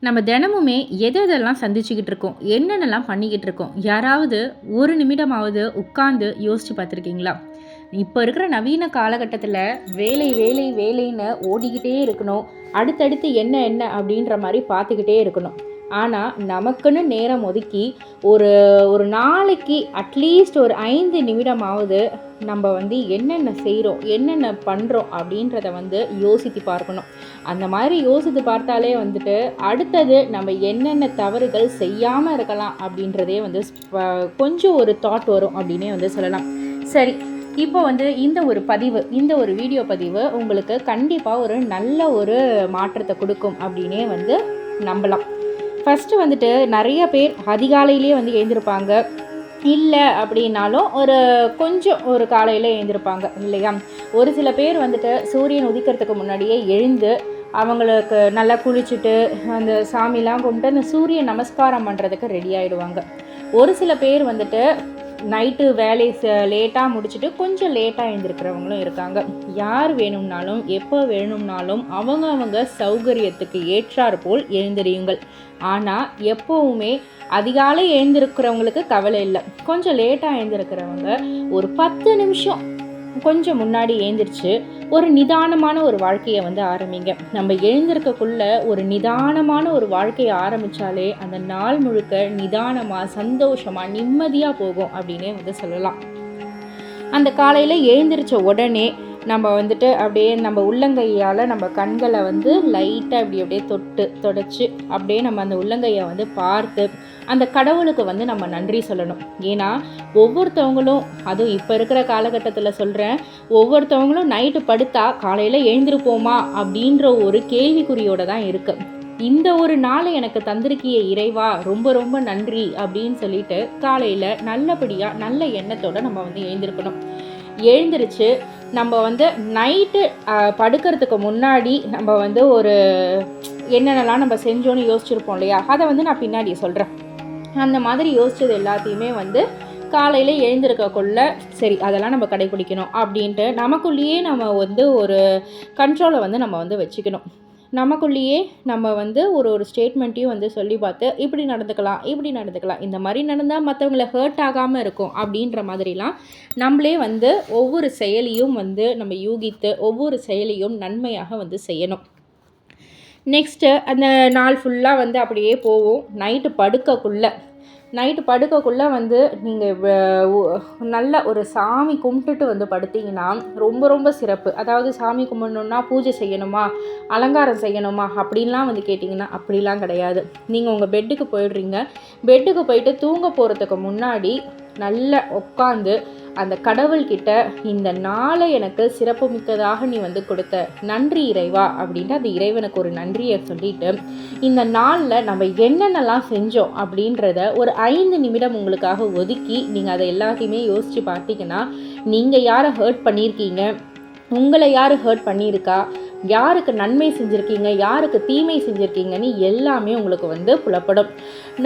நம்ம தினமுமே எது எதெல்லாம் சந்திச்சுக்கிட்டு இருக்கோம்? என்னென்னலாம் பண்ணிக்கிட்டு இருக்கோம்? யாராவது ஒரு நிமிடமாவது உட்காந்து யோசித்து பார்த்துருக்கீங்களா? இப்போ இருக்கிற நவீன காலகட்டத்தில் வேலை வேலை வேலைன்னு ஓடிக்கிட்டே இருக்கணும். அடுத்தடுத்து என்ன என்ன அப்படின்ற மாதிரி பார்த்துக்கிட்டே இருக்கணும். ஆனால் நமக்குன்னு நேரம் ஒதுக்கி ஒரு ஒரு நாளைக்கு அட்லீஸ்ட் ஒரு ஐந்து நிமிடமாவது நம்ம வந்து என்னென்ன செய்கிறோம் என்னென்ன பண்ணுறோம் அப்படின்றத வந்து யோசித்து பார்க்கணும். அந்த மாதிரி யோசித்து பார்த்தாலே வந்துட்டு அடுத்தது நம்ம என்னென்ன தவறுகள் செய்யாமல் இருக்கலாம் அப்படின்றதே வந்து கொஞ்சம் ஒரு தாட் வரும் அப்படின்னே வந்து சொல்லலாம். சரி இப்போ வந்து இந்த ஒரு பதிவு இந்த ஒரு வீடியோ பதிவு உங்களுக்கு கண்டிப்பாக ஒரு நல்ல ஒரு மாற்றத்தை கொடுக்கும் அப்படின்னே வந்து நம்பலாம். ஃபஸ்ட்டு வந்துட்டு நிறைய பேர் அதிகாலையிலே வந்து எழுந்திருப்பாங்க. இல்லை அப்படின்னாலும் ஒரு கொஞ்சம் ஒரு காலையில் எழுந்திருப்பாங்க இல்லையா? ஒரு சில பேர் வந்துட்டு சூரியன் உதிக்கிறதுக்கு முன்னாடியே எழுந்து அவங்களுக்கு நல்லா குளிச்சுட்டு அந்த சாமிலாம் கும்பிட்டு அந்த சூரிய நமஸ்காரம் பண்ணுறதுக்கு ரெடி ஆகிடுவாங்க ஒரு சில பேர் வந்துட்டு நைட்டு வேலை லேட்டாக முடிச்சுட்டு கொஞ்சம் லேட்டாக எழுந்திருக்கிறவங்களும் இருக்காங்க. யார் வேணும்னாலும் எப்போ வேணும்னாலும் அவங்க அவங்க சௌகரியத்துக்கு ஏற்றார் போல் எழுந்திரியுங்கள். ஆனால் எப்போவுமே அதிகாலை எழுந்திருக்கிறவங்களுக்கு கவலை இல்லை. கொஞ்சம் லேட்டாக எழுந்திருக்கிறவங்க ஒரு பத்து நிமிஷம் கொஞ்சம் முன்னாடி எழுந்திரிச்சு ஒரு நிதானமான ஒரு வாழ்க்கையை வந்து ஆரம்பிங்க. நம்ம எழுந்திருக்கக்குள்ள ஒரு நிதானமான ஒரு வாழ்க்கையை ஆரம்பித்தாலே அந்த நாள் முழுக்க நிதானமாக சந்தோஷமாக நிம்மதியாக போகும் அப்படின்னே வந்து சொல்லலாம். அந்த காலையில் எழுந்திரிச்ச உடனே நம்ம வந்துட்டு அப்படியே நம்ம உள்ளங்கையால் நம்ம கண்களை வந்து லைட்டாக இப்படி அப்படியே தொட்டு தொடச்சி அப்படியே நம்ம அந்த உள்ளங்கையை வந்து பார்த்து அந்த கடவுளுக்கு வந்து நம்ம நன்றி சொல்லணும். ஏன்னா ஒவ்வொருத்தவங்களும் அதுவும் இப்போ இருக்கிற காலகட்டத்தில் சொல்கிறேன் ஒவ்வொருத்தவங்களும் நைட்டு படுத்தா காலையில் எழுந்திருப்போமா அப்படின்ற ஒரு கேள்விக்குறியோடு தான் இருக்குது இந்த ஒரு நாளை எனக்கு தந்திருக்கிய இறைவா ரொம்ப ரொம்ப நன்றி அப்படின்னு சொல்லிட்டு காலையில் நல்லபடியாக நல்ல எண்ணத்தோடு நம்ம வந்து எழுந்திருக்கணும். எழுந்திரிச்சு நம்ம வந்து நைட்டு படுக்கிறதுக்கு முன்னாடி நம்ம வந்து ஒரு என்னென்னலாம் நம்ம செஞ்சோன்னு யோசிச்சிருப்போம் இல்லையா? அதை வந்து நான் பின்னாடி சொல்கிறேன் அந்த மாதிரி யோசித்தது எல்லாத்தையுமே வந்து காலையில் எழுந்திருக்கக்குள்ள சரி அதெல்லாம் நம்ம கடைபிடிக்கணும் அப்படின்ட்டு நமக்குள்ளேயே நம்ம வந்து ஒரு கண்ட்ரோலை வந்து நம்ம வந்து வச்சுக்கணும். நமக்குள்ளேயே நம்ம வந்து ஒரு ஒரு ஸ்டேட்மெண்ட்டையும் வந்து சொல்லி பார்த்து இப்படி நடந்துக்கலாம் இப்படி நடந்துக்கலாம் இந்த மாதிரி நடந்தால் மற்றவங்கள ஹர்ட் ஆகாமல் இருக்கும் அப்படின்ற மாதிரிலாம் நம்மளே வந்து ஒவ்வொரு செயலியும் வந்து நம்ம யூகித்து ஒவ்வொரு செயலியும் நன்மையாக வந்து செய்யணும். நெக்ஸ்ட்டு அந்த நாள் ஃபுல்லாக வந்து அப்படியே போவோம் நைட்டு படுக்கக்குள்ளே நைட்டு படுக்கக்குள்ளே வந்து நீங்கள் நல்ல ஒரு சாமி கும்பிட்டுட்டு வந்து படுத்திங்கன்னா ரொம்ப ரொம்ப சிறப்பு. அதாவது சாமி கும்பிடணுன்னா பூஜை செய்யணுமா? அலங்காரம் செய்யணுமா? அப்படின்லாம் வந்து கேட்டிங்கன்னா அப்படிலாம் கிடையாது. நீங்கள் உங்கள் பெட்டுக்கு போயிடுறீங்க. பெட்டுக்கு போயிட்டு தூங்க போகிறதுக்கு முன்னாடி நல்ல உட்காந்து அந்த கடவுள்கிட்ட இந்த நாளை எனக்கு சிறப்பு மிக்கதாக நீ வந்து கொடுத்த நன்றி இறைவா அப்படின்ட்டு அந்த இறைவனுக்கு ஒரு நன்றியை சொல்லிட்டு இந்த நாளில் நம்ம என்னென்னலாம் செஞ்சோம்? அப்படின்றத ஒரு ஐந்து நிமிடம் உங்களுக்காக ஒதுக்கி நீங்கள் அதை எல்லாத்தையுமே யோசித்து பார்த்தீங்கன்னா நீங்கள் யாரை ஹர்ட் பண்ணியிருக்கீங்க? உங்களை யார் ஹர்ட் பண்ணியிருக்கா? யாருக்கு நன்மை செஞ்சுருக்கீங்க யாருக்கு தீமை செஞ்சுருக்கீங்கன்னு எல்லாமே உங்களுக்கு வந்து புலப்படும்.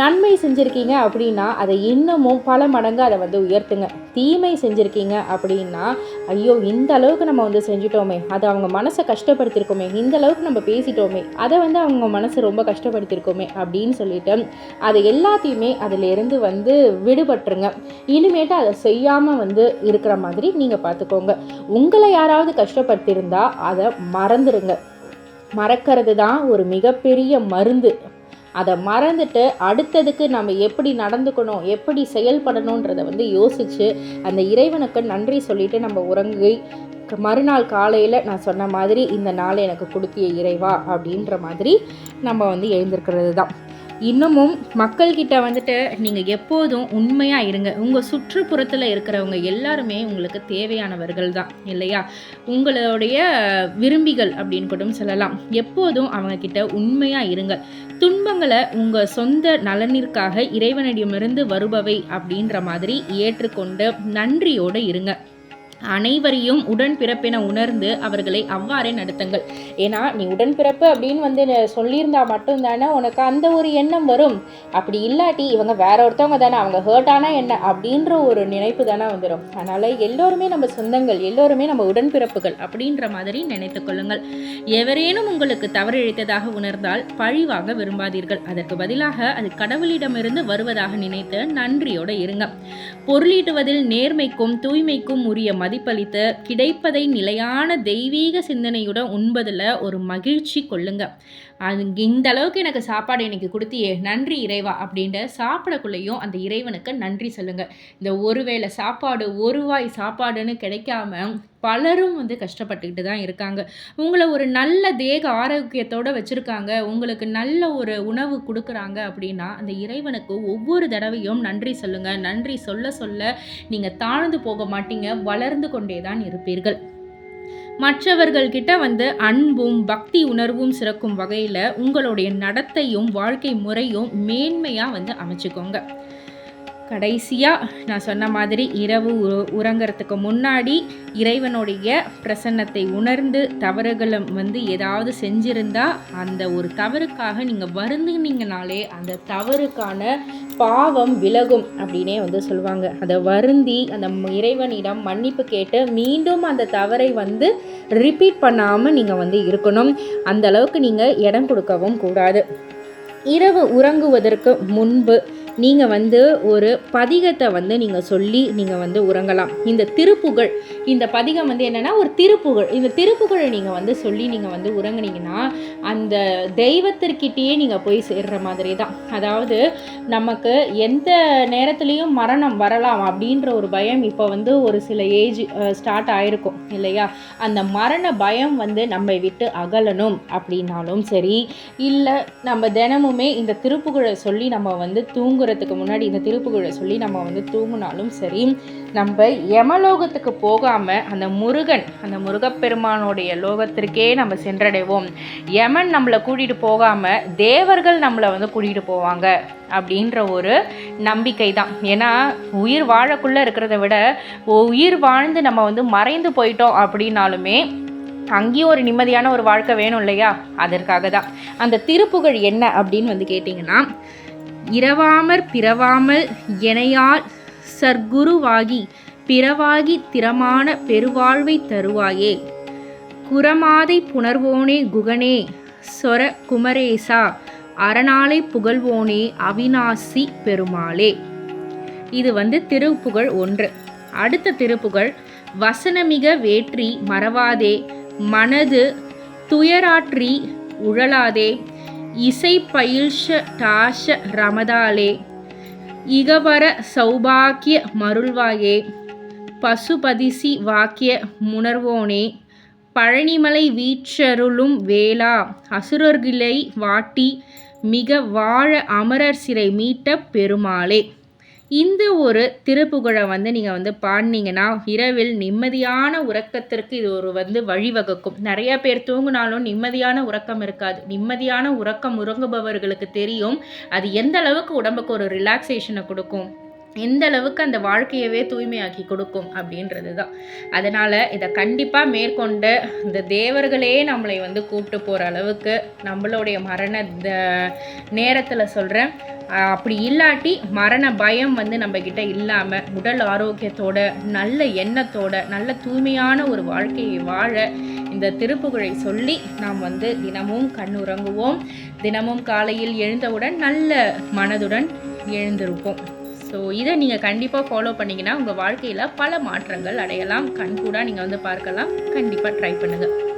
நன்மை செஞ்சுருக்கீங்க அப்படின்னா அதை இன்னமும் பல மடங்கு அதை வந்து உயர்த்துங்க. தீமை செஞ்சுருக்கீங்க அப்படின்னா ஐயோ இந்த அளவுக்கு நம்ம வந்து செஞ்சிட்டோமே அது அவங்க மனசை கஷ்டப்படுத்திருக்கோமே இந்த அளவுக்கு நம்ம பேசிட்டோமே அதை வந்து அவங்க மனசை ரொம்ப கஷ்டப்படுத்திருக்கோமே அப்படின்னு சொல்லிட்டு அதை எல்லாத்தையுமே அதிலிருந்து வந்து விடுபட்டுருங்க. இனிமேட்டு அதை செய்யாமல் வந்து இருக்கிற மாதிரி நீங்கள் பார்த்துக்கோங்க. உங்களை யாராவது கஷ்டப்படுத்தியிருந்தா அதை மறந்து மறந்துடுங்க மறக்கிறது தான் ஒரு மிகப்பெரிய மருந்து. அதை மறந்துட்டு அடுத்ததுக்கு நம்ம எப்படி நடந்துக்கணும் எப்படி செயல்படணுன்றதை வந்து யோசித்து அந்த இறைவனுக்கு நன்றி சொல்லிட்டு நம்ம உறங்கி மறுநாள் காலையில் நான் சொன்ன மாதிரி இந்த நாளை எனக்கு கொடுத்திய இறைவா அப்படின்ற மாதிரி நம்ம வந்து எழுந்திருக்கிறது தான் இன்னமும் மக்கள்கிட்ட வந்துட்டு நீங்கள் எப்போதும் உண்மையாக இருங்க. உங்கள் சுற்றுப்புறத்தில் இருக்கிறவங்க எல்லாருமே உங்களுக்கு தேவையானவர்கள் தான் இல்லையா? உங்களுடைய விரும்பிகள் அப்படின்னு கூட சொல்லலாம். எப்போதும் அவங்கக்கிட்ட உண்மையாக இருங்க துன்பங்களை உங்கள் சொந்த நலனிற்காக இறைவனிடமிருந்து வருபவை அப்படின்ற மாதிரி ஏற்றுக்கொண்டு நன்றியோடு இருங்க. அனைவரையும் உடன்பிறப்பென உணர்ந்து அவர்களை அவ்வாறே நடத்துங்கள். ஏன்னா நீ உடன்பிறப்பு அப்படின்னு வந்து சொல்லியிருந்தா மட்டும்தானே உனக்கு அந்த ஒரு எண்ணம் வரும். அப்படி இல்லாட்டி இவங்க வேற ஒருத்தவங்க தானே அவங்க ஹேர்ட் ஆனால் என்ன அப்படின்ற ஒரு நினைப்பு தானே வந்துடும் அதனால எல்லோருமே நம்ம சொந்தங்கள் எல்லோருமே நம்ம உடன்பிறப்புகள் அப்படின்ற மாதிரி நினைத்து கொள்ளுங்கள். எவரேனும் உங்களுக்கு தவறு இழைத்ததாக உணர்ந்தால் பழிவாக விரும்பாதீர்கள். அதற்கு பதிலாக அது கடவுளிடமிருந்து வருவதாக நினைத்து நன்றியோடு இருங்க. பொருளீட்டுவதில் நேர்மைக்கும் தூய்மைக்கும் உரிய மதிப்பளித்து கிடைப்பதை நிலையான தெய்வீக சிந்தனையுடன் உண்பதில் ஒரு மகிழ்ச்சி கொள்ளுங்க. அது இந்த அளவுக்கு எனக்கு சாப்பாடு இன்றைக்கி கொடுத்தியே நன்றி இறைவா அப்படின்ற சாப்பிடக்குள்ளேயும் அந்த இறைவனுக்கு நன்றி சொல்லுங்கள் இந்த ஒருவேளை சாப்பாடு ஒரு வாய் சாப்பாடுன்னு கிடைக்காம பலரும் வந்து கஷ்டப்பட்டுக்கிட்டு தான் இருக்காங்க. உங்களை ஒரு நல்ல தேக ஆரோக்கியத்தோடு வச்சுருக்காங்க. உங்களுக்கு நல்ல ஒரு உணவு கொடுக்குறாங்க அப்படின்னா அந்த இறைவனுக்கு ஒவ்வொரு தடவையும் நன்றி சொல்லுங்கள் நன்றி சொல்ல சொல்ல நீங்கள் தாழ்ந்து போக மாட்டீங்க வளர்ந்து கொண்டே தான் இருப்பீர்கள். மற்றவர்கள்கிட்ட வந்து அன்பும் பக்தி உணர்வும் சிறக்கும் வகையில் உங்களுடைய நடத்தையும் வாழ்க்கை முறையும் மேன்மையாக வந்து அமைச்சுக்கோங்க. கடைசியாக நான் சொன்ன மாதிரி இரவு உ- உறங்கறதுக்கு முன்னாடி இறைவனுடைய பிரசன்னத்தை உணர்ந்து தவறுகளை வந்து ஏதாவது செஞ்சிருந்தா அந்த ஒரு தவறுக்காக நீங்கள் வருந்துனீங்கனாலே அந்த தவறுக்கான பாவம் விலகும் அப்படின்னே வந்து சொல்லுவாங்க. அதை வருந்தி அந்த இறைவனிடம் மன்னிப்பு கேட்டு மீண்டும் அந்த தவறை வந்து ரிப்பீட் பண்ணாமல் நீங்கள் வந்து இருக்கணும். அந்த அளவுக்கு நீங்கள் இடம் கொடுக்கவும் கூடாது. இரவு உறங்குவதற்கு முன்பு நீங்கள் வந்து ஒரு பதிகத்தை வந்து நீங்கள் சொல்லி நீங்கள் வந்து உறங்கலாம். இந்த திருப்புகழ் இந்த பதிகம் வந்து என்னென்னா ஒரு திருப்புகழ். இந்த திருப்புகழை நீங்கள் வந்து சொல்லி நீங்கள் வந்து உறங்குனீங்கன்னா அந்த தெய்வத்திற்கிட்டேயே நீங்கள் போய் சேர்ற மாதிரி தான் அதாவது நமக்கு எந்த நேரத்துலேயும் மரணம் வரலாம் அப்படின்ற ஒரு பயம் இப்போ வந்து ஒரு சில ஏஜ் ஸ்டார்ட் ஆயிருக்கும் இல்லையா? அந்த மரண பயம் வந்து நம்மை விட்டு அகலணும் அப்படின்னாலும் சரி இல்லை நம்ம தினமுமே இந்த திருப்புகழை சொல்லி நம்ம வந்து தூங்குறதுக்கு முன்னாடி இந்த திருப்புகழை சொல்லி நம்ம வந்து தூங்கினாலும் சரி நம்ம யமலோகத்துக்கு போகாமல் அந்த முருகன் அந்த முருகப்பெருமானுடைய லோகத்திற்கே நம்ம சென்றடைவோம். யமன் நம்மளை கூட்டிகிட்டு போகாமல் தேவர்கள் நம்மளை வந்து கூட்டிகிட்டு போவாங்க அப்படின்ற ஒரு நம்பிக்கை தான் ஏன்னா உயிர் வாழக்குள்ளே இருக்கிறத விட உயிர் வாழ்ந்து நம்ம வந்து மறைந்து போயிட்டோம் அப்படின்னாலுமே அங்கேயும் ஒரு நிம்மதியான ஒரு வாழ்க்கை வேணும் இல்லையா? அதற்காக தான் அந்த திருப்புகழ் என்ன அப்படின்னு வந்து கேட்டிங்கன்னா இரவாமற் பிறவாமல் எனையால் சர்க்குருவாகி பிறவாகி திறமான பெருவாழ்வை தருவாயே. குரமாதை புணர்வோனே குகனே சொர குமரேசா அரணாலை புகழ்வோனே அவினாசி பெருமாளே. இது வந்து திருப்புகழ் ஒன்று. அடுத்த திருப்புகழ் வசனமிக வேற்றி மறவாதே மனது துயராற்றி உழலாதே இசை பயில்ஷ டாஷ ரமதாலே இகவர சௌபாக்கிய மருள்வாயே பசுபதிசி வாக்கிய முணர்வோனே பழனிமலை வீற்றருளும் வேளா அசுரர்களை வாட்டி மிக வாழ அமரர் சிறை மீட்ட பெருமாளே. இந்த ஒரு திருப்புகழை வந்து நீங்கள் வந்து பாடினீங்கன்னா இரவில் நிம்மதியான உறக்கத்திற்கு இது ஒரு வந்து வழிவகுக்கும். நிறைய பேர் தூங்கினாலும் நிம்மதியான உறக்கம் இருக்காது. நிம்மதியான உறக்கம் உறங்குபவர்களுக்கு தெரியும். அது எந்த அளவுக்கு உடம்புக்கு ஒரு ரிலாக்ஸேஷனை கொடுக்கும். எந்த அளவுக்கு அந்த வாழ்க்கையவே தூய்மையாக்கி கொடுக்கும் அப்படின்றது தான் அதனால் இதை கண்டிப்பாக மேற்கொண்டு இந்த தேவர்களே நம்மளை வந்து கூப்பிட்டு போகிற அளவுக்கு நம்மளுடைய மரண நேரத்தில் சொல்கிறேன் அப்படி இல்லாட்டி மரண பயம் வந்து நம்மக்கிட்ட இல்லாமல் உடல் ஆரோக்கியத்தோட நல்ல எண்ணத்தோட நல்ல தூய்மையான ஒரு வாழ்க்கையை வாழ இந்த திருப்புகழை சொல்லி நாம் வந்து தினமும் கண்ணுறங்குவோம். தினமும் காலையில் எழுந்தவுடன் நல்ல மனதுடன் எழுந்திருப்போம். ஸோ இதை நீங்கள் கண்டிப்பாக ஃபாலோ பண்ணிங்கன்னா உங்கள் வாழ்க்கையில் பல மாற்றங்கள் அடையலாம். கண்கூடாக நீங்கள் வந்து பார்க்கலாம். கண்டிப்பாக ட்ரை பண்ணுங்கள்